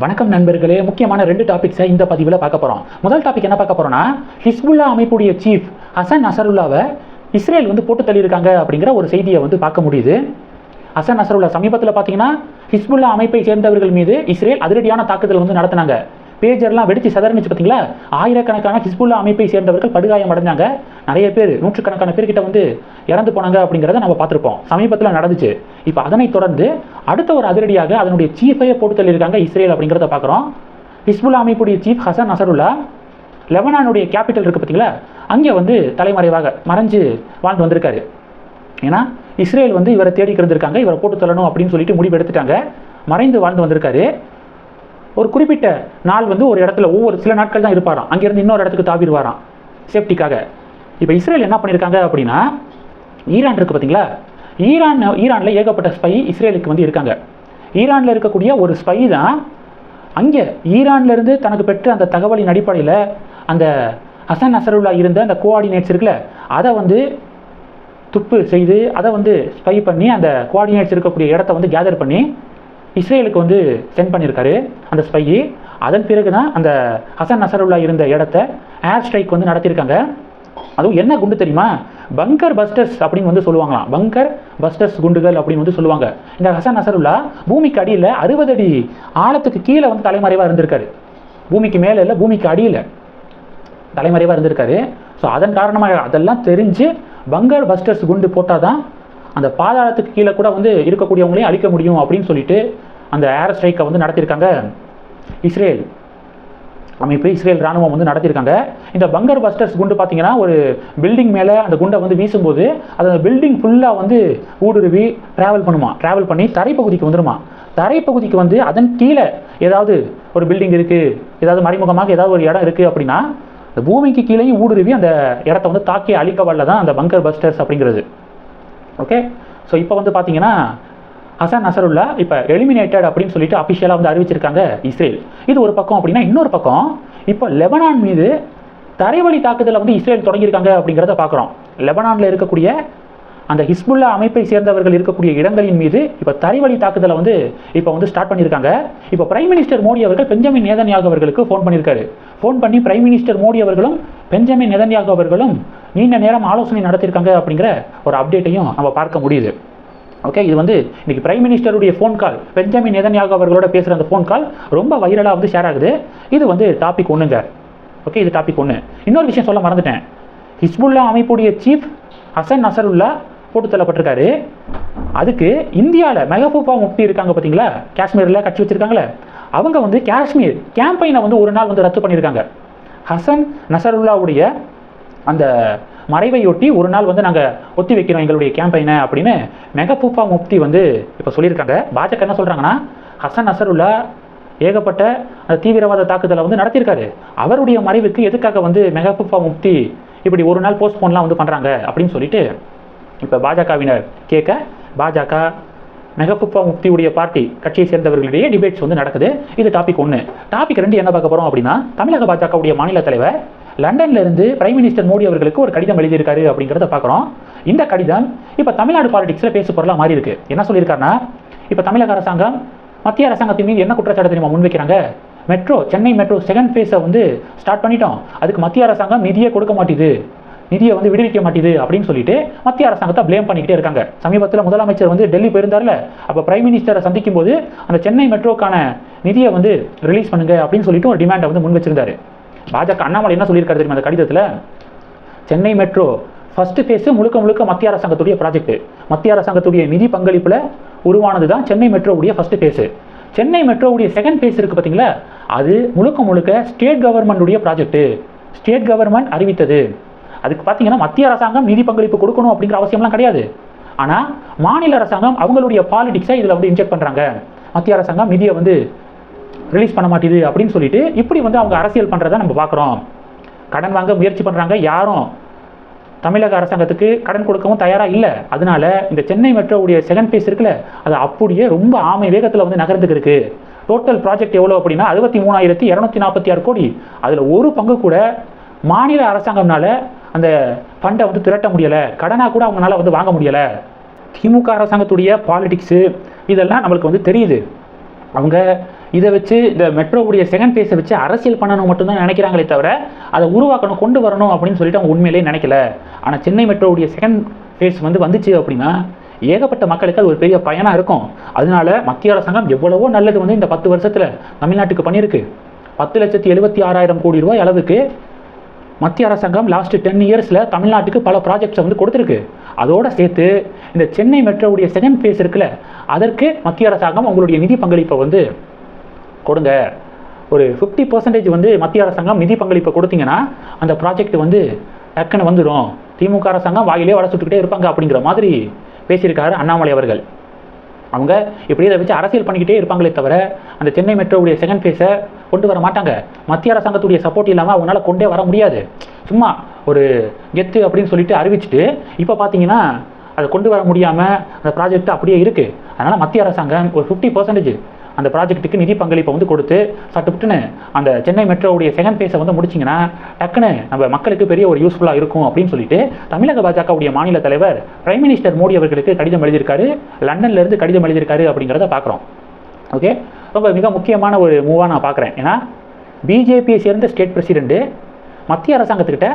வணக்கம் நண்பர்களே முக்கியமான ரெண்டு டாபிக்ஸை இந்த பதிவில் பார்க்க போகிறோம் முதல் டாபிக் என்ன பார்க்க போகிறோம்னா ஹிஸ்புல்லா அமைப்புடைய சீஃப் ஹசன் அசருல்லாவை இஸ்ரேல் வந்து போட்டு தள்ளியிருக்காங்க அப்படிங்கிற ஒரு செய்தியை வந்து பார்க்க முடியுது. ஹசன் அசருல்லா சமீபத்தில் பார்த்தீங்கன்னா ஹிஸ்புல்லா அமைப்பை சேர்ந்தவர்கள் மீது இஸ்ரேல் அதிரடியான தாக்குதல் வந்து நடத்தினாங்க. பேஜர்லாம் வெடிச்சு சதறிச்சு பார்த்தீங்களா? ஆயிரக்கணக்கான ஹிஸ்புல்லா அமைப்பை சேர்ந்தவர்கள் படுகாயம் அடைஞ்சாங்க. நிறைய பேர் நூற்றுக்கணக்கான பேர்கிட்ட வந்து இறந்து போனாங்க அப்படிங்கிறத நம்ம பார்த்துருப்போம். சமீபத்தில் நடந்துச்சு. இப்போ அதனைத் தொடர்ந்து அடுத்த ஒரு அதிரடியாக அதனுடைய சீஃபையே போட்டு தள்ளியிருக்காங்க இஸ்ரேல் அப்படிங்கிறத பார்க்குறோம். ஹிஸ்புல்லா அமைப்புடைய சீஃப் ஹசன் நசருல்லா லெபனானுடைய கேபிட்டல் இருக்குது பார்த்தீங்களா? அங்கே வந்து தலைமறைவாக மறைஞ்சு வாழ்ந்து வந்திருக்காரு. ஏன்னா இஸ்ரேல் வந்து இவரை தேடி இருந்திருக்காங்க இவரை போட்டு தள்ளணும் அப்படின்னு சொல்லிட்டு முடிவு எடுத்துட்டாங்க. மறைந்து வாழ்ந்து வந்திருக்காரு. ஒரு குறிப்பிட்ட நாள் வந்து ஒரு இடத்துல ஒவ்வொரு சில நாட்கள் தான் இருப்பாராம். அங்கேருந்து இன்னொரு இடத்துக்கு தாவிடுவாராம். சேஃப்டிக்காக இப்போ இஸ்ரேல் என்ன பண்ணியிருக்காங்க அப்படின்னா ஈரான் இருக்குது பார்த்தீங்களா? ஈரான் ஈரானில் ஏகப்பட்ட ஸ்பை இஸ்ரேலுக்கு வந்து இருக்காங்க. ஈரானில் இருக்கக்கூடிய ஒரு ஸ்பை தான் அங்கே ஈரான்லேருந்து தனக்கு பெற்ற அந்த தகவலின் அடிப்படையில் அந்த ஹசன் அசருல்லா இருந்த அந்த கோஆர்டினேட்ஸ் இருக்குல்ல அதை வந்து துப்பு செய்து அதை வந்து ஸ்பை பண்ணி அந்த கோஆர்டினேட்ஸ் இருக்கக்கூடிய இடத்த வந்து கேதர் பண்ணி இஸ்ரேலுக்கு வந்து சென்ட் பண்ணியிருக்காரு அந்த ஸ்பையி அதன் பிறகு தான் அந்த ஹசன் நசருல்லா இருந்த இடத்த ஏர் ஸ்ட்ரைக் வந்து நடத்தியிருக்காங்க. அதுவும் என்ன குண்டு தெரியுமா? பங்கர் பஸ்டர்ஸ் அப்படின்னு வந்து சொல்லுவாங்களாம். பங்கர் பஸ்டர்ஸ் குண்டுகள் அப்படின்னு வந்து சொல்லுவாங்க. இந்த ஹசன் அசருல்லா பூமிக்கு அடியில் அறுபது அடி ஆழத்துக்கு கீழே வந்து தலைமறைவாக இருந்திருக்காரு. பூமிக்கு மேலே இல்லை பூமிக்கு அடியில் தலைமறைவாக இருந்திருக்காரு. ஸோ அதன் காரணமாக அதெல்லாம் தெரிஞ்சு பங்கர் பஸ்டர்ஸ் குண்டு போட்டால் தான் அந்த பாதாளத்துக்கு கீழே கூட வந்து இருக்கக்கூடியவங்களையும் அழிக்க முடியும் அப்படின்னு சொல்லிட்டு அந்த ஏர் ஸ்ட்ரைக்கை வந்து நடத்தியிருக்காங்க இஸ்ரேல். அமைப்பு இஸ்ரேல் ராணுவம் வந்து நடத்தியிருக்காங்க. இந்த பங்கர் பஸ்டர்ஸ் குண்டு பார்த்தீங்கன்னா ஒரு பில்டிங் மேலே அந்த குண்டை வந்து வீசும்போது அது அந்த பில்டிங் ஃபுல்லாக வந்து ஊடுருவி ட்ராவல் பண்ணுமா? ட்ராவல் பண்ணி தரைப்பகுதிக்கு வந்துடுமா தரைப்பகுதிக்கு வந்து அதன் கீழே ஏதாவது ஒரு பில்டிங் இருக்குது ஏதாவது மறைமுகமாக ஏதாவது ஒரு இடம் இருக்குது அப்படின்னா இந்த பூமிக்கு கீழேயும் ஊடுருவி அந்த இடத்த வந்து தாக்கி அழிக்க வரல தான் அந்த பங்கர் பஸ்டர்ஸ் அப்படிங்கிறது. ஓகே ஸோ இப்போ வந்து பார்த்தீங்கன்னா ஹசன் நசருல்லா இப்போ எலிமினேட்டட் அப்படின்னு சொல்லிட்டு அஃபிஷியலாக வந்து அறிவிச்சிருக்காங்க இஸ்ரேல். இது ஒரு பக்கம் அப்படின்னா இன்னொரு பக்கம் இப்போ லெபனான் மீது தரைவழி தாக்குதலை வந்து இஸ்ரேல் தொடங்கியிருக்காங்க அப்படிங்கிறத பார்க்குறோம். லெபனானில் இருக்கக்கூடிய அந்த ஹிஸ்புல்லா அமைப்பை சேர்ந்தவர்கள் இருக்கக்கூடிய இடங்களின் மீது இப்போ தரைவழி தாக்குதலை வந்து இப்போ வந்து ஸ்டார்ட் பண்ணியிருக்காங்க. இப்போ பிரைம் மினிஸ்டர் மோடி அவர்கள் பெஞ்சமின் நேதன்யாக அவர்களுக்கு ஃபோன் பண்ணியிருக்காரு. ஃபோன் பண்ணி பிரைம் மினிஸ்டர் மோடி அவர்களும் பெஞ்சமின் நேதன்யாக அவர்களும் நீண்ட நேரம் ஆலோசனை நடத்தியிருக்காங்க அப்படிங்கிற ஒரு அப்டேட்டையும் நம்ம பார்க்க முடியுது. ஓகே இது வந்து இன்றைக்கி பிரைம் மினிஸ்டருடைய ஃபோன் கால் பெஞ்சமின் நேதன்யாக அவர்களோட பேசுகிற அந்த ஃபோன் கால் ரொம்ப வைரலாக வந்து ஷேர் ஆகுது. இது வந்து டாபிக் ஒன்றுங்க ஓகே இது டாபிக் ஒன்று இன்னொரு விஷயம் சொல்ல மறந்துட்டேன். ஹிஸ்புல்லா அமைப்புடைய சீஃப் ஹசன் நசருல்லா போட்டு தள்ளப்பட்டிருக்காரு. அதுக்கு இந்தியாவில் மெகபூபா முக்தி இருக்காங்க பார்த்தீங்களா காஷ்மீரில் கட்சி வச்சுருக்காங்களே. அவங்க வந்து காஷ்மீர் கேம்பெயினை வந்து ஒரு நாள் வந்து ரத்து பண்ணியிருக்காங்க ஹசன் நசருல்லாவுடைய அந்த மறைவையொட்டி ஒரு நாள் வந்து நாங்கள் ஒத்தி வைக்கிறோம் எங்களுடைய கேம்பெயினை அப்படின்னு மெகபூபா முப்தி வந்து இப்போ சொல்லியிருக்காங்க. பாஜக என்ன சொல்கிறாங்கன்னா ஹசன் அசருல்லா ஏகப்பட்ட அந்த தீவிரவாத தாக்குதலை வந்து நடத்தியிருக்காரு. அவருடைய மறைவுக்கு எதுக்காக வந்து மெகபூபா முப்தி இப்படி ஒரு நாள் போஸ்ட்போன்லாம் வந்து பண்ணுறாங்க அப்படின்னு சொல்லிட்டு இப்போ பாஜகவினர் கேட்க பாஜக மெகபூபா முக்தியுடைய பார்ட்டி கட்சியை சேர்ந்தவர்களிடையே டிபேட்ஸ் வந்து நடக்குது. இது டாபிக் ஒன்று டாபிக் ரெண்டு என்ன பார்க்க போகிறோம் அப்படின்னா தமிழக பாஜகவுடைய மாநில தலைவர் லண்டன்ல இருந்து பிரைம் மினிஸ்டர் மோடி அவர்களுக்கு ஒரு கடிதம் எழுதியிருக்காரு அப்படிங்கிறத பார்க்குறோம். இந்த கடிதம் இப்போ தமிழ்நாடு பாலிடிக்ஸில் பேசு பொருளாக மாறி இருக்கு. என்ன சொல்லியிருக்காருன்னா இப்போ தமிழக அரசாங்கம் மத்திய அரசாங்கத்தின் மீது என்ன குற்றச்சாட்டு தெரியுமா முன்வைக்கிறாங்க? மெட்ரோ சென்னை மெட்ரோ செகண்ட் ஃபேஸை வந்து ஸ்டார்ட் பண்ணிட்டோம். அதுக்கு மத்திய அரசாங்கம் நிதியே கொடுக்க மாட்டேது. நிதியை வந்து விடுவிக்க மாட்டேது அப்படின்னு சொல்லிட்டு மத்திய அரசாங்கத்தை ப்ளேம் பண்ணிக்கிட்டே இருக்காங்க. சமீபத்தில் முதலமைச்சர் வந்து டெல்லி போயிருந்தார்ல அப்போ பிரைம் மினிஸ்டரை சந்திக்கும் போது அந்த சென்னை மெட்ரோக்கான நிதியை வந்து ரிலீஸ் பண்ணுங்க அப்படின்னு சொல்லிட்டு ஒரு டிமாண்டை வந்து முன் வச்சிருந்தாரு பாஜக அண்ணாமலை என்ன சொல்லியிருக்காரு தெரியுமா அந்த கடிதத்தில்? சென்னை மெட்ரோ ஃபர்ஸ்ட் ஃபேஸு முழுக்க முழுக்க மத்திய அரசாங்கத்துடைய ப்ராஜெக்ட் மத்திய அரசாங்கத்துடைய நிதி பங்களிப்பில் உருவானது தான் சென்னை மெட்ரோவுடைய ஃபர்ஸ்ட் ஃபேஸு சென்னை மெட்ரோவுடைய செகண்ட் ஃபேஸ் இருக்குது பார்த்தீங்களா அது முழுக்க முழுக்க ஸ்டேட் கவர்மெண்ட்டுடைய ப்ராஜெக்ட்டு ஸ்டேட் கவர்மெண்ட் அறிவித்தது. அதுக்கு பார்த்தீங்கன்னா மத்திய அரசாங்கம் நிதி பங்களிப்பு கொடுக்கணும் அப்படிங்கிற அவசியம்லாம் கிடையாது. ஆனால் மாநில அரசாங்கம் அவங்களுடைய பாலிடிக்ஸை இதில் வந்து இன்ஜெக்ட் பண்ணுறாங்க மத்திய அரசாங்கம் நிதியை வந்து ரிலீஸ் பண்ண மாட்டேது அப்படின்னு சொல்லிட்டு இப்படி வந்து அவங்க அரசியல் பண்ணுறதை நம்ம பார்க்குறோம். கடன் வாங்க முயற்சி பண்ணுறாங்க யாரும். தமிழக அரசாங்கத்துக்கு கடன் கொடுக்கவும் தயாராக இல்லை. அதனால இந்த சென்னை மெட்ரோவுடைய செகண்ட் ஃபேஸ் இருக்குல்ல அது அப்படியே ரொம்ப ஆமை வேகத்தில் வந்து நகர்ந்துக்கு இருக்கு. டோட்டல் ப்ராஜெக்ட் எவ்வளோ அப்படின்னா அறுபத்தி மூணாயிரத்தி இரநூத்தி நாற்பத்தி ஆறு கோடி. அதில் ஒரு பங்கு கூட மாநில அரசாங்கம்னால அந்த ஃபண்டை வந்து திரட்ட முடியலை. கடனாக கூட அவங்களால வந்து வாங்க முடியலை. திமுக அரசாங்கத்துடைய பாலிடிக்ஸு இதெல்லாம் நம்மளுக்கு வந்து தெரியுது. அவங்க இதை வச்சு இந்த மெட்ரோவுடைய செகண்ட் ஃபேஸை வச்சு அரசியல் பண்ணணும் மட்டும்தான் நினைக்கிறாங்களே தவிர அதை உருவாக்கணும் கொண்டு வரணும் அப்படின்னு சொல்லிட்டு அவங்க உண்மையிலேயே நினைக்கல. ஆனால் சென்னை மெட்ரோவுடைய செகண்ட் ஃபேஸ் வந்து வந்துச்சு அப்படின்னா ஏகப்பட்ட மக்களுக்கு அது ஒரு பெரிய பயனாக இருக்கும். அதனால மத்திய அரசாங்கம் எவ்வளவோ நல்லது வந்து இந்த பத்து வருஷத்தில் தமிழ்நாட்டுக்கு பண்ணியிருக்கு. பத்து லட்சத்தி எழுபத்தி ஆறாயிரம் கோடி ரூபாய் அளவுக்கு மத்திய அரசாங்கம் லாஸ்ட் டென் இயர்ஸில் தமிழ்நாட்டுக்கு பல ப்ராஜெக்ட்ஸை வந்து கொடுத்துருக்கு. அதோடு சேர்த்து இந்த சென்னை மெட்ரோவுடைய செகண்ட் ஃபேஸ் இருக்குல்ல அதற்கு மத்திய அரசாங்கம் உங்களுடைய நிதி பங்களிப்பை வந்து கொடுங்க. ஒரு ஃபிஃப்டி பர்சன்டேஜ் வந்து மத்திய அரசாங்கம் நிதி பங்களிப்பை கொடுத்தீங்கன்னா அந்த ப்ராஜெக்ட் வந்து டக்குன்னு வந்துடும் திமுக அரசாங்கம் வாயிலே வட சுட்டுக்கிட்டே இருப்பாங்க அப்படிங்கிற மாதிரி பேசியிருக்காரு அண்ணாமலை அவர்கள். அவங்க இப்படியே இதை வச்சு அரசியல் பண்ணிக்கிட்டே இருப்பாங்களே தவிர அந்த சென்னை மெட்ரோவுடைய செகண்ட் ஃபேஸை கொண்டு வர மாட்டாங்க. மத்திய அரசாங்கத்துடைய சப்போர்ட் இல்லாமல் அவங்களால கொண்டே வர முடியாது. சும்மா ஒரு கெத்து அப்படின்னு சொல்லிட்டு அறிவிச்சிட்டு இப்போ பார்த்தீங்கன்னா அதை கொண்டு வர முடியாமல் அந்த ப்ராஜெக்ட் அப்படியே இருக்குது அதனால் மத்திய அரசாங்கம் ஒரு ஃபிஃப்டி பர்சன்டேஜ் அந்த ப்ராஜெக்ட்டுக்கு நிதி பங்களிப்பை வந்து கொடுத்து சட்டுப்புட்டுன்னு அந்த சென்னை மெட்ரோவுடைய செகண்ட் ஃபேஸை வந்து முடிச்சிங்கன்னா டக்குன்னு நம்ம மக்களுக்கு பெரிய ஒரு யூஸ்ஃபுல்லாக இருக்கும் அப்படின்னு சொல்லிட்டு தமிழக பாஜகவுடைய மாநில தலைவர் பிரைம் மினிஸ்டர் மோடி அவர்களுக்கு கடிதம் எழுதியிருக்காரு. லண்டன்லேருந்து கடிதம் எழுதியிருக்காரு அப்படிங்கிறத பார்க்குறோம். ஓகே ரொம்ப மிக முக்கியமான ஒரு மூவாக நான் பார்க்குறேன். ஏன்னா பிஜேபியை சேர்ந்த ஸ்டேட் பிரசிடெண்ட்டு மத்திய அரசாங்கத்துக்கிட்ட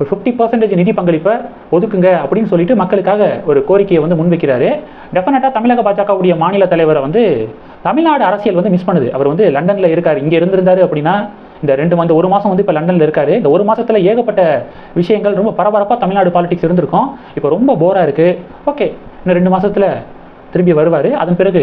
ஒரு ஃபிஃப்டி பர்சன்டேஜ் நிதி பங்களிப்பை ஒதுக்குங்க அப்படின்னு சொல்லிட்டு மக்களுக்காக ஒரு கோரிக்கையை வந்து முன்வைக்கிறாரு. டெஃபினட்டாக தமிழக பாஜகவுடைய மாநில தலைவரை வந்து தமிழ்நாடு அரசியல் வந்து மிஸ் பண்ணுது. அவர் வந்து லண்டனில் இருக்கார். இங்கே இருந்திருந்தாரு அப்படின்னா இந்த ரெண்டு வந்து ஒரு மாதம் வந்து இப்போ லண்டனில் இருக்காரு. இந்த ஒரு மாதத்தில் ஏகப்பட்ட விஷயங்கள் ரொம்ப பரபரப்பாக தமிழ்நாடு பாலிடிக்ஸ் இருந்திருக்கும். இப்போ ரொம்ப போராக இருக்குது ஓகே இன்னும் ரெண்டு மாதத்தில் திரும்பி வருவார். அதன் பிறகு